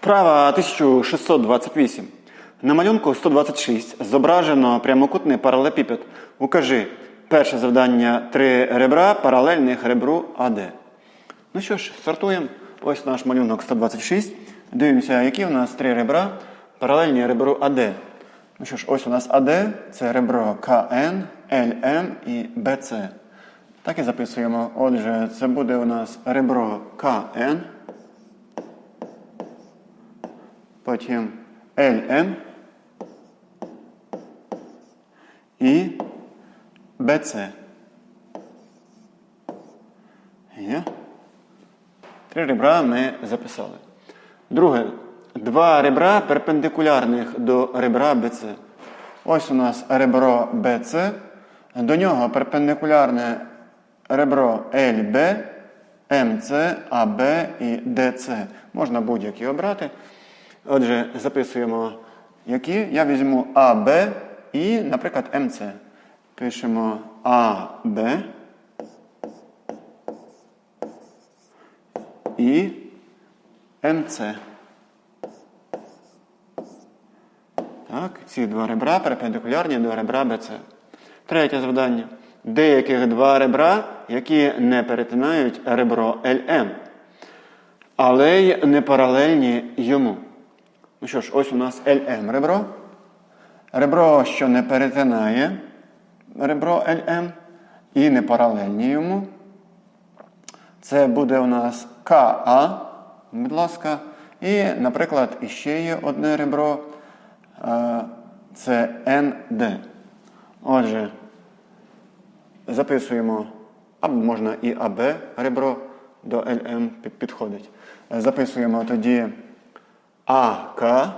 Вправа 1628. На малюнку 126 зображено прямокутний паралепіпед. Укажи перше завдання три ребра паралельних ребру АД. Ну що ж, стартуємо. Ось наш малюнок 126. Дивимося, які у нас три ребра паралельні ребру АД. Ну що ж, ось у нас АД це ребро КН, ЛМ і БЦ. Так і записуємо. Отже, це буде у нас ребро КН. Потім LM і BC. Є. Три ребра ми записали. Друге. Два ребра перпендикулярних до ребра BC. Ось у нас ребро BC. До нього перпендикулярне ребро LB, MC, AB і DC. Можна будь-які обрати. Отже, записуємо які. Я візьму АБ і, наприклад, МЦ. Пишемо АБ і МЦ. Так, ці два ребра перпендикулярні до ребра БЦ. Третє завдання. Деяких два ребра, які не перетинають ребро ЛМ, але й не паралельні йому. Ну що ж, ось у нас LM ребро. Ребро, що не перетинає ребро LM і не паралельні йому. Це буде у нас КА, будь ласка. І, наприклад, іще є одне ребро. Це НД. Отже, записуємо, або можна і АБ ребро до ЛМ підходить. Записуємо тоді АК,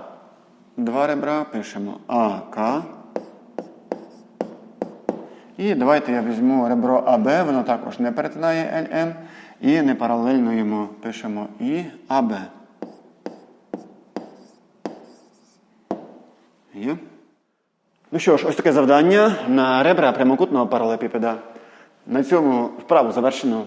два ребра, пишемо АК. І давайте я візьму ребро АБ, воно також не перетинає ЛМ. І не паралельно йому пишемо і АБ. Є? Ну що ж, ось таке завдання на ребра прямокутного паралепіпеда. На цьому вправу завершено.